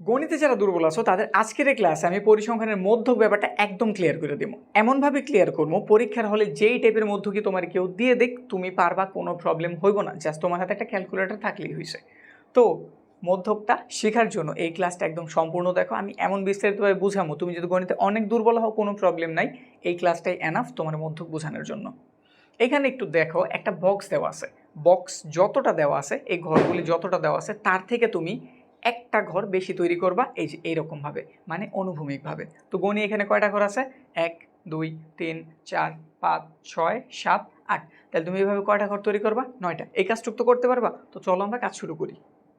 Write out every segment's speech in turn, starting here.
গণিতে যারা দুর্বল আছো, তাদের আজকের ক্লাসে আমি পরিসংখ্যানের মধ্যক ব্যাপারটা একদম ক্লিয়ার করে দেবো। এমনভাবে ক্লিয়ার করব, পরীক্ষার হলে যেই টাইপের মধ্যকি তোমার কেউ দিয়ে দেখ, তুমি পারবা, কোনো প্রবলেম হইব না জাস্ট তোমার হাতে একটা ক্যালকুলেটর থাকলেই হয়েছে তো, মধ্যকটা শেখার জন্য এই ক্লাসটা একদম সম্পূর্ণ দেখো, আমি এমন বিস্তারিতভাবে বুঝামো তুমি যদি গণিতে অনেক দুর্বল হও, কোনো প্রবলেম নাই, এই ক্লাসটাই এনাফ তোমার মধ্যক বোঝানোর জন্য। এখানে একটু দেখো, একটা বক্স দেওয়া আছে। বক্স যতটা দেওয়া আছে, এই ঘরগুলি যতটা দেওয়া আছে, তার থেকে তুমি একটা ঘর বেশি তৈরি করবা, এই যে এইরকমভাবে মানে অনুভূমিকভাবে। তো গণি এখানে কয়টা ঘর আছে? এক, দুই, তিন, চার, পাঁচ, ছয়, সাত, আট। তাহলে তুমি এইভাবে কয়টা ঘর তৈরি করবা? নয়টা। এই কাজটুক তো করতে পারবা? তো চলো আমরা কাজ শুরু করি।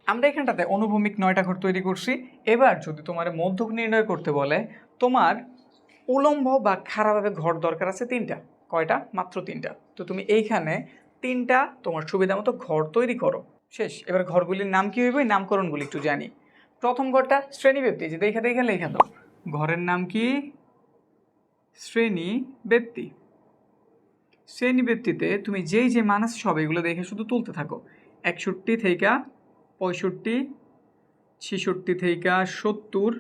আমরা এখানটাতে অনুভূমিক নয়টা ঘর তৈরি করছি। এবার যদি তোমার মধ্যক নির্ণয় করতে বলে, তোমার উলম্ব বা খারাপভাবে ঘর দরকার আছে তিনটা, কয়টা? মাত্র তিনটা। তো তুমি এইখানে তিনটা তোমার সুবিধা মতো ঘর তৈরি করো। শেষ। এবার ঘরগুলির নাম কী হইবে? নামকরণগুলি একটু জানি। প্রথম ঘরটা শ্রেণি ব্যক্তি যে দেখা দেখা লেখা দাও। ঘরের নাম কি? শ্রেণি ব্যক্তি শ্রেণি ব্যক্তিতে তুমি যেই যে মান আছে সব, এগুলো দেখে শুধু তুলতে থাকো। একষট্টি থেকে পঁয়ষট্টি, ছেষট্টি থেকে সত্তর,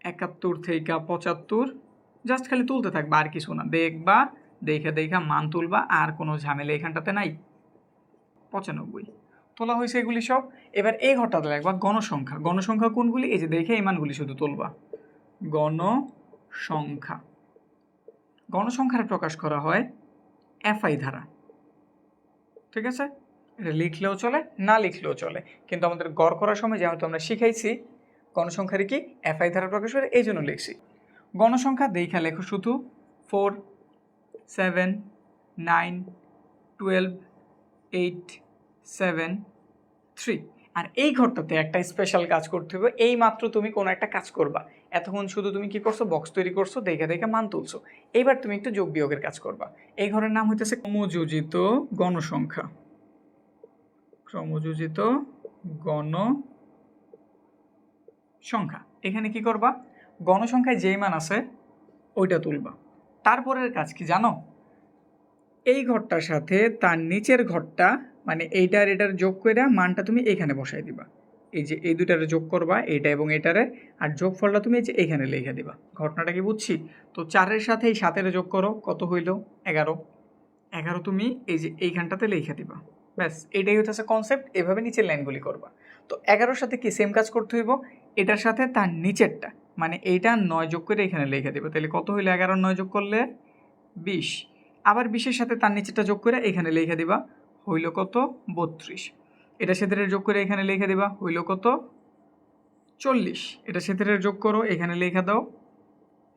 একাত্তর থেকে পঁচাত্তর জাস্ট খালি তুলতে থাকবা, আর কিছু না। দেখবা, দেখে দেখা মান তুলবা, আর কোনো ঝামেলা এখানটাতে নাই। পঁচানব্বই। তোলা হয়েছে এগুলি সব। এবার এই ঘরটাতে লাগবা গণসংখ্যা। গণসংখ্যা কোনগুলি? এই যে দেখে এই মানগুলি শুধু তুলবা। গণসংখ্যা। গণসংখ্যার প্রকাশ করা হয় এফআই ধারা। ঠিক আছে? এটা লিখলেও চলে, না লিখলেও চলে। কিন্তু আমাদের গড় করার সময় যেমন আমরা শিখাইছি, গণসংখ্যার কি? এফআই ধারা প্রকাশ করে এই জন্য লিখছি। গণসংখ্যা দেখা লেখো শুধু four seven nine twelve eight seven, three. আর এই ঘরটাতে একটা স্পেশাল কাজ করতে হবে। এই মাত্র তুমি কোনো একটা কাজ করবা। এতক্ষণ শুধু তুমি কি করছ? বক্স তৈরি করছ, দেখে দেখে মান তুলছো। এইবার তুমি একটু যোগ বিয়োগের কাজ করবা। এই ঘরের নাম হইতেছে ক্রমযোজিত গণসংখ্যা। ক্রমযোজিত গণ সংখ্যা এখানে কি করবা? গণসংখ্যায় যেই মান আছে, ওইটা তুলবা। তারপরের কাজ কি জানো? এই ঘরটার সাথে তার নিচের ঘরটা মানে এইটার এটার যোগ করে মানটা তুমি এখানে বসাই দিবা। এই যে এই দুটারে যোগ করবা, এইটা এবং এটারে আর যোগফলটা তুমি এই যে এখানে লিখে দিবা। ঘটনাটা কি বুঝছি? তো চারের সাথে এই সাতের যোগ করো, কত হইল? এগারো। এগারো তুমি এই যে এইখানটাতে লিখে দিবা। ব্যাস এটাই হচ্ছে কনসেপ্ট এভাবে নিচের লাইনগুলি করবা। তো এগারোর সাথে কি সেম কাজ করতে হইব? এটার সাথে তার নিচেরটা মানে এইটা নয় যোগ করে এখানে লিখে দেবে। তাহলে কত হইল এগারো নয় যোগ করলে? বিশ। আবার বিশের সাথে তার নিচেরটা যোগ করে এখানে লিখে দিবা হইল কত? বত্রিশ। এটা সেতের যোগ করে এখানে লিখে দিবা, হইল কত? চল্লিশ। এটা সেতের যোগ করো, এখানে লেখা দাও,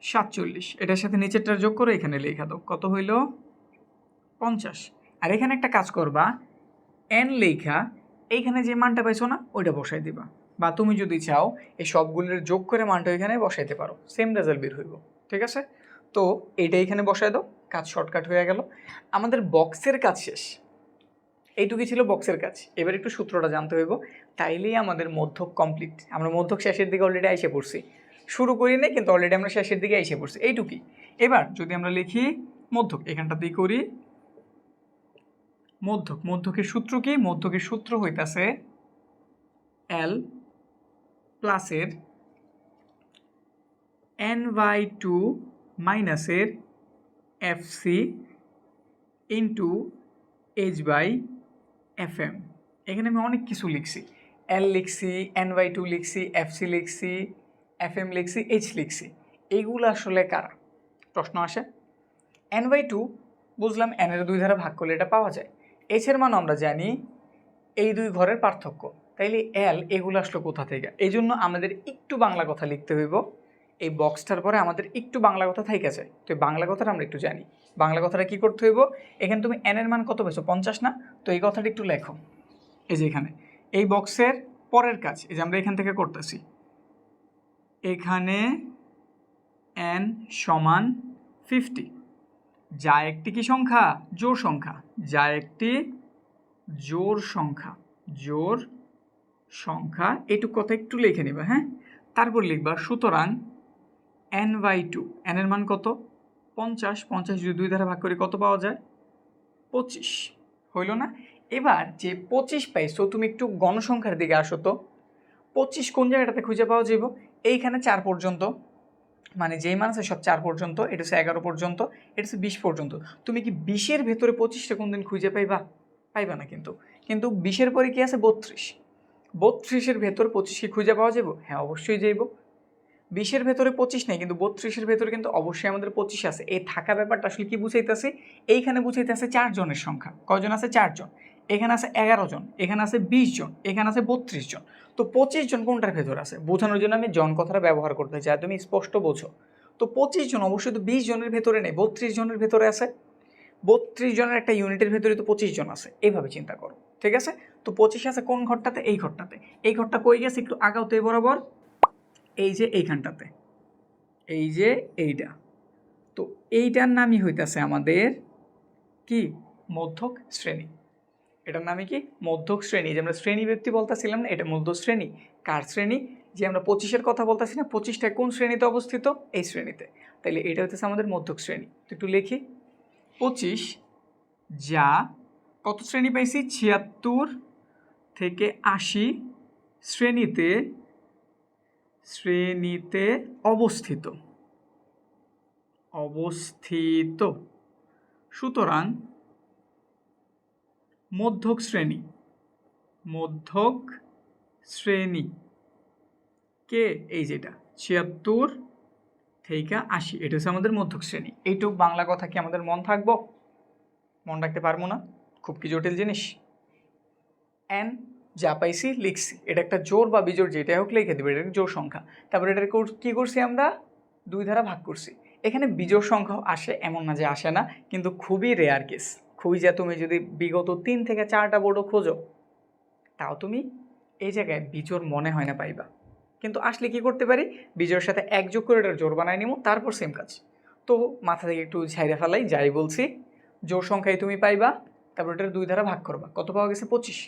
সাতচল্লিশ। এটার সাথে নিচেরটার যোগ করো, এখানে লেখা দাও, কত হইল? পঞ্চাশ। আর এখানে একটা কাজ করবা এন লেখা, এইখানে যে মানটা পাইছো না, ওইটা বসাই দিবা। বা তুমি যদি চাও, এই সবগুলোর যোগ করে মানটা এখানে বসাইতে পারো সেম রেজাল্ট বের হইব, ঠিক আছে? তো এটা এখানে বসাই দাও, কাজ শর্টকাট হয়ে গেল। আমাদের বক্সের কাজ শেষ। এইটুকুই ছিল বক্সের কাজ। এবার একটু সূত্রটা জানতে হইব। তাইলেই আমাদের মধ্যক কমপ্লিট আমরা মধ্যক শেষের দিকে অলরেডি আইসে পড়ছি। শুরু করি নাই, কিন্তু অলরেডি আমরা শেষের দিকে আইসে পড়ছি। এইটুকুই। এবার যদি আমরা লিখি মধ্যক, এখানটাতেই করি। মধ্যক, মধ্যকের সূত্র কি? মধ্যকের সূত্র হইতাছে এল প্লাসের এন বাই টু মাইনাসের F C into H by F M এখানে আমি অনেক কিছু লিখছি। এল লিখছি এন বাই টু লিখছি এফ সি লিখছি এফ এম লিখছি এইচ লিখছি। এইগুলো আসলে কারা? প্রশ্ন আসে। এন বাই টু বুঝলাম এনের দুই ধারা ভাগ করলে এটা পাওয়া যায়। এইচের মান আমরা জানি, এই দুই ঘরের পার্থক্য। তাইলে এল এগুলো আসলো কোথা থেকে? এই জন্য আমাদের একটু বাংলা কথা লিখতে হইব। এই বক্সটার পরে আমাদের একটু বাংলা কথা থেকে যায় তো এই বাংলা কথাটা আমরা একটু জানি। বাংলা কথাটা কি করতে হইব? এখানে তুমি এনের মান কত পেয়েছ? পঞ্চাশ না? তো এই কথাটা একটু লেখো। এই যে এখানে। এই বক্সের পরের কাজ, এই যে আমরা এখান থেকে করতেছি। এখানে এন সমান ফিফটি যা একটি কি সংখ্যা? জোর সংখ্যা। যা একটি জোর সংখ্যা। জোর সংখ্যা। এটুকু কথা একটু লিখে নিবা হ্যাঁ? তারপর লিখবা, সুতরাং এন বাই টু এনের মান কত? পঞ্চাশ পঞ্চাশ যদি দুই ধারা ভাগ করে কত পাওয়া যায়? পঁচিশ। হইল না? এবার যে পঁচিশ পাইছো, তুমি একটু গণসংখ্যার দিকে আসো তো। পঁচিশ কোন জায়গাটাতে খুঁজে পাওয়া যাব এইখানে চার পর্যন্ত। মানে যেই মান আছে সব চার পর্যন্ত, এটা হচ্ছে এগারো পর্যন্ত, এটা হচ্ছে বিশ পর্যন্ত। তুমি কি বিশের ভেতরে পঁচিশটা কোন দিন খুঁজে পাইবা? পাইবা না কিন্তু। কিন্তু বিশের পরে কি আছে? বত্রিশ। বত্রিশের ভেতর পঁচিশ কি খুঁজে পাওয়া যাব হ্যাঁ অবশ্যই যাইব। বিশের ভেতরে পঁচিশ নেই, কিন্তু বত্রিশের ভেতরে কিন্তু অবশ্যই আমাদের পঁচিশ আছে। এই থাকা ব্যাপারটা আসলে কি বুঝাইতেছে? এইখানে বুঝাইতেছে চারজনের সংখ্যা। কয়জন আছে? চারজন এখানে আছে এগারো জন। এখানে আছে বিশ জন। এখানে আছে বত্রিশ জন। তো পঁচিশ জন কোনটার ভেতর আছে? বোঝানোর জন্য আমি জন কথাটা ব্যবহার করতে চাই তুমি স্পষ্ট বোঝো। তো পঁচিশ জন অবশ্যই তো বিশ জনের ভেতরে নেই। বত্রিশ জনের ভেতরে আছে। বত্রিশ জনের একটা ইউনিটের ভেতরে তো পঁচিশ জন আছে। এইভাবে চিন্তা করো। ঠিক আছে? তো পঁচিশ আছে কোন ঘরটাতে? এই ঘরটাতে। এই ঘরটা কই গেছে? একটু আগাও তো বরাবর। এই যে এইখানটাতে। এই যে এইটা। তো এইটার নামই হইতাছে আমাদের কি? মধ্যক শ্রেণি। এটার নামে কি? মধ্যক শ্রেণি। যে আমরা শ্রেণি ব্যক্তি বলতেছিলাম না, এটা মধ্য শ্রেণি। কার শ্রেণি? যে আমরা পঁচিশের কথা বলতেছি না পঁচিশটা কোন শ্রেণীতে অবস্থিত? এই শ্রেণীতে। তাইলে এটা হচ্ছে আমাদের মধ্যক শ্রেণি। তো একটু লিখি। পঁচিশ যা কত শ্রেণি পাইছি? ছিয়াত্তর থেকে আশি শ্রেণীতে শ্রেণীতে অবস্থিত। অবস্থিত। সুতরাং মধ্যক শ্রেণি। মধ্যক শ্রেণি। কে? এই যেটা ছিয়াত্তর থেকে আশি। এটা হচ্ছে আমাদের মধ্যক শ্রেণি। এইটুক বাংলা কথা কি আমাদের মন থাকব? মন রাখতে পারব না? খুব কি জটিল জিনিস? এন যা পাইছি লিখছি। এটা একটা জোর বা বিজোর যেটাই হোক লিখে দেবে, এটা জোর সংখ্যা। তারপরে এটার কী করছি আমরা? দুই ধারা ভাগ করছি। এখানে বিজোড় সংখ্যা আসে এমন না যে আসে না, কিন্তু খুবই রেয়ার কেস খুবই যা তুমি যদি বিগত তিন থেকে চারটা বোর্ডও খোঁজো, তাও তুমি এই জায়গায় বিজোড় মনে হয় না পাইবা। কিন্তু আসলে কি করতে পারি? বিজয়ের সাথে এক যোগ করে এটার জোর বানায় নিব তারপর সেম কাজ। তো মাথা থেকে একটু ঝাইরে ফেলাই, যাই বলছি জোর সংখ্যায় তুমি পাইবা, তারপর এটার দুই ধারা ভাগ করবা। কত পাওয়া গেছে? পঁচিশ।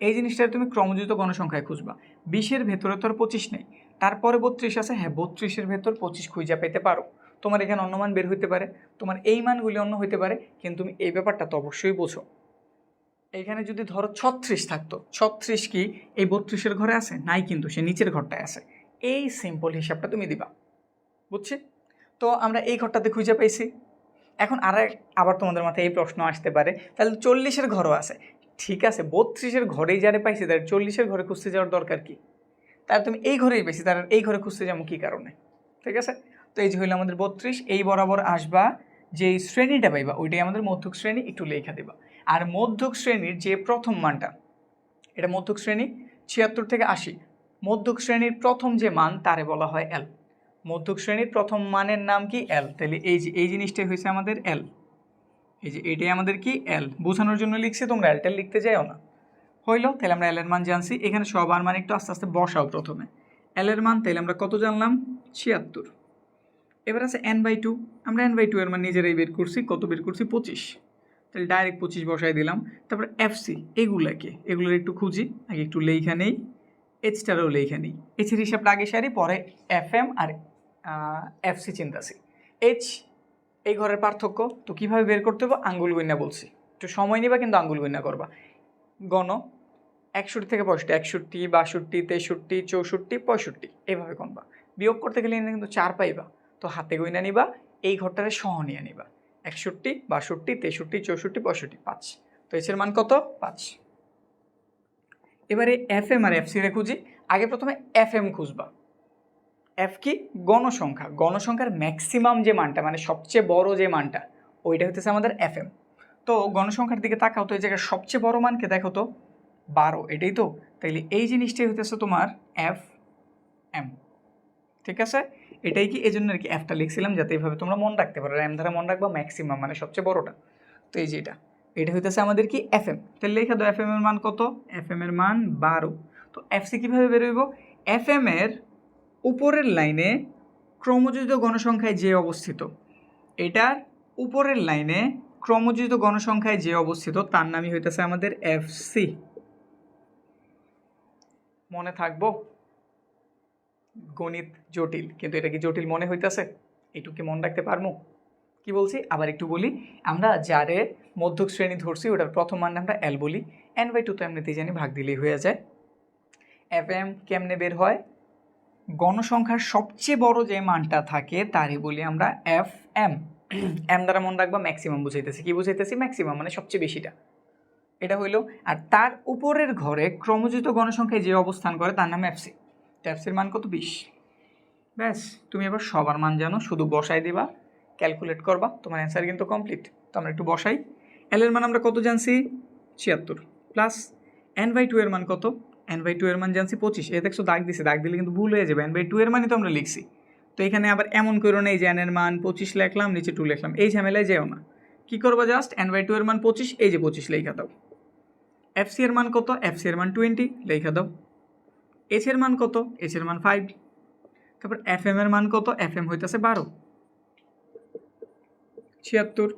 এই জিনিসটা তুমি ক্রমযুক্ত গণসংখ্যায় খুঁজবা। বিশের ভেতরে তো আর পঁচিশ নেই। তারপরে বত্রিশ আছে। হ্যাঁ বত্রিশের ভেতর পঁচিশ খুঁজা পেতে পারো। তোমার এখানে অন্য মান বের হইতে পারে। তোমার এই মানগুলি অন্য হইতে পারে। কিন্তু তুমি এই ব্যাপারটা তো অবশ্যই বোঝো। এখানে যদি ধরো ছত্রিশ থাকতো। ছত্রিশ কি এই বত্রিশের ঘরে আছে? নাই কিন্তু, সে নিচের ঘরটায় আছে। এই সিম্পল হিসাবটা তুমি দিবা। বুঝছি? তো আমরা এই ঘরটাতে খুঁজে পাইছি। এখন আর আবার তোমাদের মাথায় এই প্রশ্ন আসতে পারে। তাহলে চল্লিশের ঘরও আছে। ঠিক আছে, বত্রিশের ঘরেই যারে পাইছি, তার চল্লিশের ঘরে খুঁজতে যাওয়ার দরকার কি? তার তুমি এই ঘরেই পেয়েছি তার এই ঘরে খুঁজতে যাব কী কারণে? ঠিক আছে? তো এই যে হইল আমাদের বত্রিশ, এই বরাবর আসবা যে শ্রেণীটা পাইবা, ওইটাই আমাদের মধ্যক শ্রেণি, একটু লেখা দেবা। আর মধ্যক শ্রেণির যে প্রথম মানটা, এটা মধ্যক শ্রেণি ছিয়াত্তর থেকে আশি, মধ্যক শ্রেণির প্রথম যে মান, তারে বলা হয় এল মধ্যক শ্রেণির প্রথম মানের নাম কি এল তাহলে এই যে, এই জিনিসটাই হয়েছে আমাদের এল এই যে এটাই আমাদের কি? এল বোঝানোর জন্য লিখছি, তোমরা এলটা লিখতে যাও না। হইল তাহলে আমরা এল এর মান জানছি। এখানে সবার মান একটু আস্তে আস্তে বসাও প্রথমে। এল এর মান তাহলে আমরা কত জানলাম? ছিয়াত্তর। এবার আছে এন বাই টু আমরা এন বাই টু এর মান নিজেরাই বের করছি। কত বের করছি? পঁচিশ। তাহলে ডাইরেক্ট পঁচিশ বসাই দিলাম। তারপর এফসি এগুলাকে। এগুলোর একটু খুঁজি। আগে একটু লেখা নেই। এইচটারও লেখা নেই। এইচের হিসাবটা আগে সারি, পরে এফ এম আর এফসি চিন্তাসি এইচ এই ঘরের পার্থক্য, তো কীভাবে বের করতে হবে আঙ্গুল গইনা বলছি। একটু সময় নিবা, কিন্তু আঙ্গুল গইনা করবা। গণ, একষট্টি থেকে পঁয়ষট্টি, একষট্টি, বাষট্টি, তেষট্টি, চৌষট্টি, পঁয়ষট্টি এইভাবে গণবা বিয়োগ করতে গেলে কিন্তু চার পাইবা। তো হাতে গইনা নিবা, এই ঘরটারে সহ নিয়ে নিবা। একষট্টি, বাষট্টি, তেষট্টি, চৌষট্টি, পঁয়ষট্টি, পাঁচ। তো এসের মান কত? পাঁচ। এবারে এফ এম আর এফ সি রে খুঁজি। আগে প্রথমে এফ এম খুঁজবা। এফ কি? গণসংখ্যা। গণসংখ্যার ম্যাক্সিমাম যে মানটা মানে সবচেয়ে বড় যে মানটা, ওইটা হতেছে আমাদের এফ এম তো গণসংখ্যার দিকে তাকাও তো, এই জায়গায় সবচেয়ে বড় মানকে দেখো তো, বারো, এটাই তো। তাইলে এই জিনিসটাই হতেছে তোমার এফ এম ঠিক আছে? এটাই কি? এই জন্য আর কি এফটা লিখছিলাম, যাতে এইভাবে তোমরা মন রাখতে পারো। এম ধারা মন রাখবা ম্যাক্সিমাম মানে সবচেয়ে বড়টা। তো এই যে এটা। হইতেছে আমাদের কি এফ এম তাহলে লেখা দাও এফ এম এর মান কত? এফ এম এর মান বারো। তো এফ সি কীভাবে বেরোইব এফ এম এর উপরের লাইনে ক্রমযোজিত গণসংখ্যায় যে অবস্থিত, এটার উপরের লাইনে ক্রমযোজিত গণসংখ্যায় যে অবস্থিত, তার নামই হইতেছে আমাদের এফ সি মনে থাকব? গণিত জটিল, কিন্তু এটা কি জটিল মনে হইতেছে? একটু মনে রাখতে পারব কি বলছি? আবার একটু বলি, আমরা যারে মধ্যক শ্রেণি ধরছি, ওটার প্রথম মান আমরা এল বলি। এন বাই টু তো এমনিতেই জানি, ভাগ দিলেই হয়ে যায়। এফ এম কেমনে বের হয়? গণসংখ্যার সবচেয়ে বড় যে মানটা থাকে, তারই বলি আমরা এফ এম এম দ্বারা মনে রাখবা ম্যাক্সিমাম বুঝাইতেছি। কি বুঝাইতেছি? ম্যাক্সিমাম মানে সবচেয়ে বেশিটা। এটা হইল, আর তার উপরের ঘরে ক্রমযুত গণসংখ্যায় যে অবস্থান করে, তার নাম এফসি এফসির মান কত? বিশ। ব্যাস, তুমি এবার সবার মান জানো, শুধু বসাই দিবা ক্যালকুলেট করবা, তোমার অ্যান্সার কিন্তু কমপ্লিট তো আমরা একটু বসাই। এল এর মান আমরা কত জানছি? ছিয়াত্তর। প্লাস এন বাই টু এর মান কত? এন বাই টু এর মান জানছি পঁচিশ। এ দেখছ দাগ দিছে, দাগ দিলে কিন্তু ভুল হয়ে যাবে। এন বাই টু এর মানই তো আমরা লিখছি। তো এখানে আবার এমন করো না, এই যে এর মান পঁচিশ লিখলাম, নিচে টু লিখলাম। এই ঝামেলায় যেও না। কী করবা জাস্ট এন বাই টু এর মান পঁচিশ, এই যে পঁচিশ লেখা দাও। এফ সি এর মান কত? এফ সি এর মান টোয়েন্টি লেখা দাও। এইচ এর মান কত? এইচ এর মান ফাইভ তারপর এফ এম এর মান কত? এফ এম হইতেছে বারো। ছিয়াত্তর।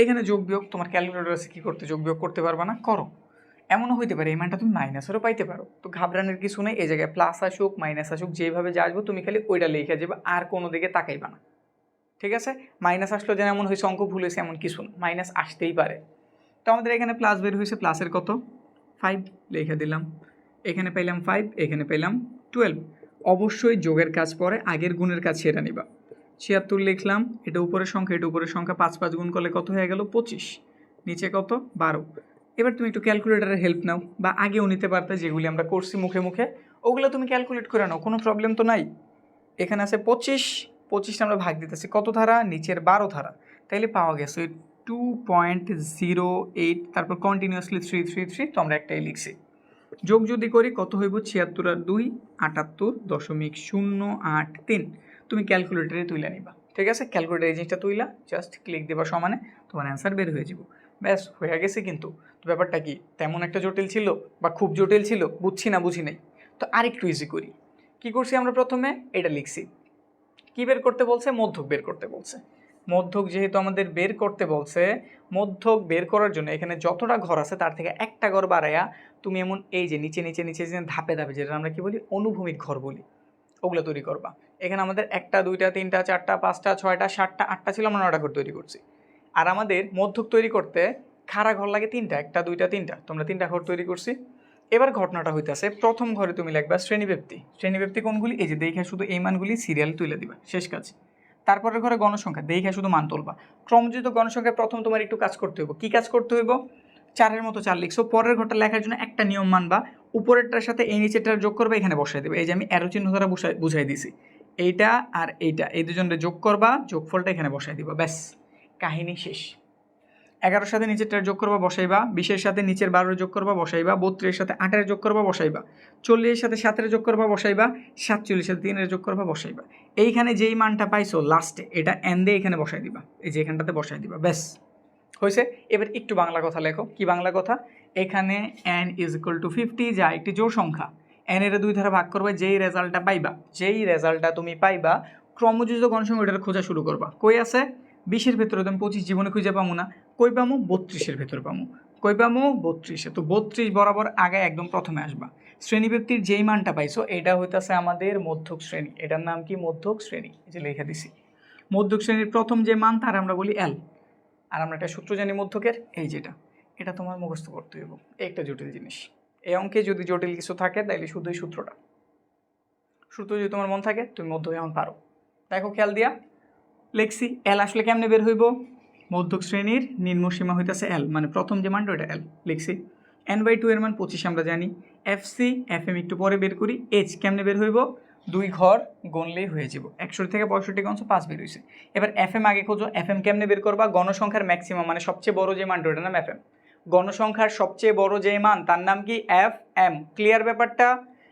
এখানে যোগ বিয়োগ, তোমার ক্যালকুলেটর আছে কী করতে? যোগ বিয়োগ করতে পারবা না? করো। এমনও হইতে পারে, এই মানটা তুমি মাইনাসেরও পাইতে পারো। তো ঘাবড়ানোর কিছু নেই, এই জায়গায় প্লাস আসুক মাইনাস আসুক, যেভাবে যা আসব তুমি খালি ওইটা লিখে যাবে, আর কোনো দিকে তাকাইবা না। ঠিক আছে? মাইনাস আসলো যেন এমন হয়েছে, অঙ্ক ভুল হয়েছে, এমন কিছু না। মাইনাস আসতেই পারে। তো আমাদের এখানে প্লাস বের হয়েছে প্লাসের কত? ফাইভ লিখে দিলাম। এখানে পেলাম ফাইভ এখানে পেলাম টুয়েলভ অবশ্যই যোগের কাজ পরে আগের গুণের কাজ সেটা নিবা। ছিয়াত্তর লিখলাম, এটা উপরের সংখ্যা, এটা উপরের সংখ্যা, পাঁচ পাঁচ গুণ করলে কত হয়ে গেল? পঁচিশ। নিচে কত? বারো। এবার তুমি একটু ক্যালকুলেটারের হেল্প নাও, বা আগেও নিতে পারতে যেগুলি আমরা করছি মুখে মুখে, ওগুলো তুমি ক্যালকুলেট করে নাও, কোনো প্রবলেম তো নাই। এখানে আছে পঁচিশ, পঁচিশটা আমরা ভাগ দিতেছি, কত ধারা? নিচের বারো ধারা। তাইলে পাওয়া গেছে টু পয়েন্ট জিরো এইট তারপর কন্টিনিউয়াসলি থ্রি থ্রি থ্রি তো আমরা একটাই লিখছি। যোগ যদি করি, কত হইব? ছিয়াত্তর আর দুই, আটাত্তর দশমিক শূন্য আট তিন। তুমি ক্যালকুলেটারে তুলে নিবা। ঠিক আছে? ক্যালকুলেটার এই জিনিসটা তুইলা জাস্ট ক্লিক দেবা সমানে, তোমার অ্যান্সার বের হয়ে যাব। ব্যাস, হয়ে গেছে কিন্তু। তো ব্যাপারটা কি? তেমন একটা জটিল ছিল বা খুব জটিল ছিল, বুঝছি না, বুঝি নাই। তো আরেকটু ইজি করি। কি করছি আমরা প্রথমে? এটা লিখছি। কি বের করতে বলছে? মধ্যক বের করতে বলছে। মধ্যক যেহেতু আমাদের বের করতে বলছে, মধ্যক বের করার জন্য এখানে যতটা ঘর আছে তার থেকে একটা ঘর বাড়াইয়া তুমি এমন এই যে নিচে নিচে নিচে যে ধাপে ধাপে যেটা আমরা কি বলি? অনুভূমিক ঘর বলি। ওগুলো তৈরি করবা। এখানে আমাদের একটা, দুইটা, তিনটা, চারটা, পাঁচটা, ছয়টা, সাতটা, আটটা ছিল আমরা নটা ঘর তৈরি করছি। আর আমাদের মধ্যক তৈরি করতে খাড়া ঘর লাগে তিনটা, একটা, দুইটা, তিনটা। তোমরা তিনটা ঘর তৈরি করছি। এবার ঘটনাটা হইতেছে, প্রথম ঘরে তুমি লিখবা শ্রেণীব্যক্তি শ্রেণীব্যক্তি কোনগুলি? এই যে দেখে শুধু এই মানগুলি সিরিয়াল তুলে দিবা, শেষ কাজ। তারপরের ঘরে গণসংখ্যা, দেখে শুধু মান তুলবা। ক্রমযুক্ত গণসংখ্যায় প্রথম তোমার একটু কাজ করতে হইব। কি কাজ করতে হইব? চারের মতো চার লিখছো, পরের ঘরটা লেখার জন্য একটা নিয়ম মানবা। উপরেরটার সাথে এই নিচেরটার যোগ করবা, এখানে বসাই দেবে। এই যে আমি অ্যারো চিহ্ন দ্বারা বুঝাই বুঝাই দিছি। এইটা আর এইটা, এই দুজনের যোগ করবা, যোগফলটা এখানে বসাই দিবা, ব্যাস। কাহিনী শেষ। এগারোর সাথে নিচেরটার যোগ করবা, বসাইবা। বিশের সাথে নিচের বারোর যোগ করবা, বসাইবা। বত্রিশের সাথে আটের যোগ করবা, বসাইবা। চল্লিশের সাথে সাতের যোগ করবা, বসাইবা। সাতচল্লিশের সাথে তিনের যোগ করবা, বসাইবা। এইখানে যেই মানটা পাইছো লাস্টে এটা এন দিয়ে এখানে বসাই দিবা। এই যে এখানটাতে বসাই দিবা, ব্যাস। হয়েছে? এবার একটু বাংলা কথা লেখো। কি বাংলা কথা? এখানে N is equal to fifty যা একটি জোর সংখ্যা। এন এর দুই ধারা ভাগ করবে, যেই রেজাল্টটা পাইবা, যেই রেজাল্টটা তুমি পাইবা ক্রমযুক্ত গণসংখ্যা এটার খোঁজা শুরু করবা। কই আছে? বিশের ভেতরে তুমি পঁচিশ জীবনে খুঁজে পাবো না। কই পামো বত্রিশের ভেতরে পামো কই পামো বত্রিশে। তো বত্রিশ বরাবর আগে একদম প্রথমে আসবা। শ্রেণি ব্যক্তির যেই মানটা পাইছো, এটা হইতেছে আমাদের মধ্যক শ্রেণি। এটার নাম কি? মধ্যক শ্রেণি। যে লেখা দিছি। মধ্যক শ্রেণির প্রথম যে মান, তার আমরা বলি এল আর আমরা একটা সূত্র জানি মধ্যকের, এই যেটা। এটা তোমার মুখস্থ করতে হইব। একটা জটিল জিনিস। এই অঙ্কে যদি জটিল কিছু থাকে, তাইলে শুধু সূত্রটা। সূত্র যদি তোমার মন থাকে, তুমি মধ্য এমন পারো। দেখো খেয়াল দিয়া। লেখছি এল আসলে কেমনে বের হইব? মধ্যক শ্রেণির নিম্ন সীমা হইতেছে এল মানে প্রথম যে মানটা ওটা এল লিখছি। এন বাই টু এর মান পঁচিশ আমরা জানি। এফ সি এফ এম একটু পরে বের করি। এইচ কেমনে বের হইব? দুই ঘর গণলেই হয়ে যাব। একষট্টি থেকে পঁয়ষট্টি গঞ্জ পাঁচ বের হয়েছে এবার এফ এম আগে খোঁজো। এফ এম কেমনে বের করবা? গণসংখ্যার ম্যাক্সিমাম মানে সবচেয়ে বড় যে মানটা, ওটার নাম এফ এম গণসংখ্যার সবচেয়ে বড় যে মান, তার নাম কি? এফ এম ক্লিয়ার ব্যাপারটা?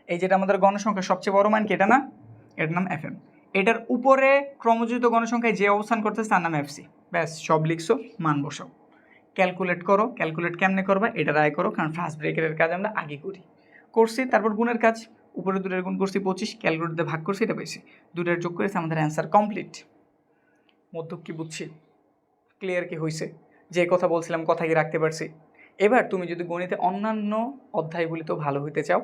এই যেটা আমাদের গণসংখ্যার সবচেয়ে বড় মান কি? এটা না? এটার নাম এফ এম এটার উপরে ক্রমযুক্ত গণসংখ্যায় যে অবস্থান করতেছে তার নাম এফসি ব্যাস, সব লিখছো, মান বসাও। ক্যালকুলেট করো ক্যালকুলেট কেমনে করবা, এটা রায় করো, কারণ ফার্স্ট ব্রেকের কাজ আমরা আগে করি। করছি, তারপর গুণের কাজ। উপরে দুটোর গুণ করছি পঁচিশ ক্যালকুলেটতে ভাগ করছি, এটা পেয়েছি। দুটোর যোগ করেছে আমাদের অ্যান্সার কমপ্লিট মধ্যক কি বুঝছি? ক্লিয়ার কি হয়েছে যে কথা বলছিলাম কথা কি রাখতে পারছি। এবার তুমি যদি গণিতে অন্যান্য অধ্যায়গুলিতেও ভালো হইতে চাও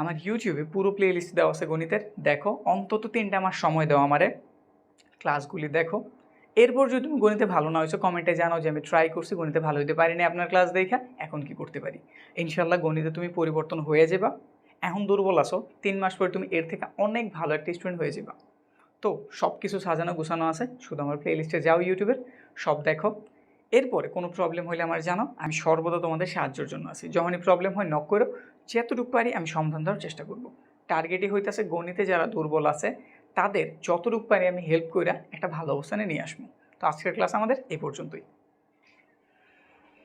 আমার ইউটিউবে পুরো প্লে লিস্ট দেওয়া আছে গণিতের। দেখো, অন্তত তিনটা মাস সময় দাও আমারে। ক্লাসগুলি দেখো। এরপর যদি তুমি গণিতে ভালো না হয়েছো কমেন্টে জানাও যে আমি ট্রাই করছি, গণিতে ভালো হতে পারিনি আপনার ক্লাস দেখা। এখন কি করতে পারি? ইনশাল্লাহ গণিতে তুমি পরিবর্তন হয়ে যাবা। এখন দুর্বল আছো, তিন মাস পরে তুমি এর থেকে অনেক ভালো একটা স্টুডেন্ট হয়ে যাবা। তো সব কিছু সাজানো গোছানো আছে, শুধু আমার প্লে লিস্টে যাও ইউটিউবের সব দেখো। এরপরে কোনো প্রবলেম হলে আমার জানো আমি সর্বদা তোমাদের সাহায্যের জন্য আছি। যখনই প্রবলেম হয় নক করো। যতটুকু পারি আমি সমাধান দেওয়ার চেষ্টা করব। টার্গেটই হইতেছে গণিতে যারা দুর্বল আছে, তাদের যতটুকু পারি আমি হেল্প করে একটা ভালো অবস্থানে নিয়ে আসব। তো আজকের ক্লাস আমাদের এ পর্যন্তই।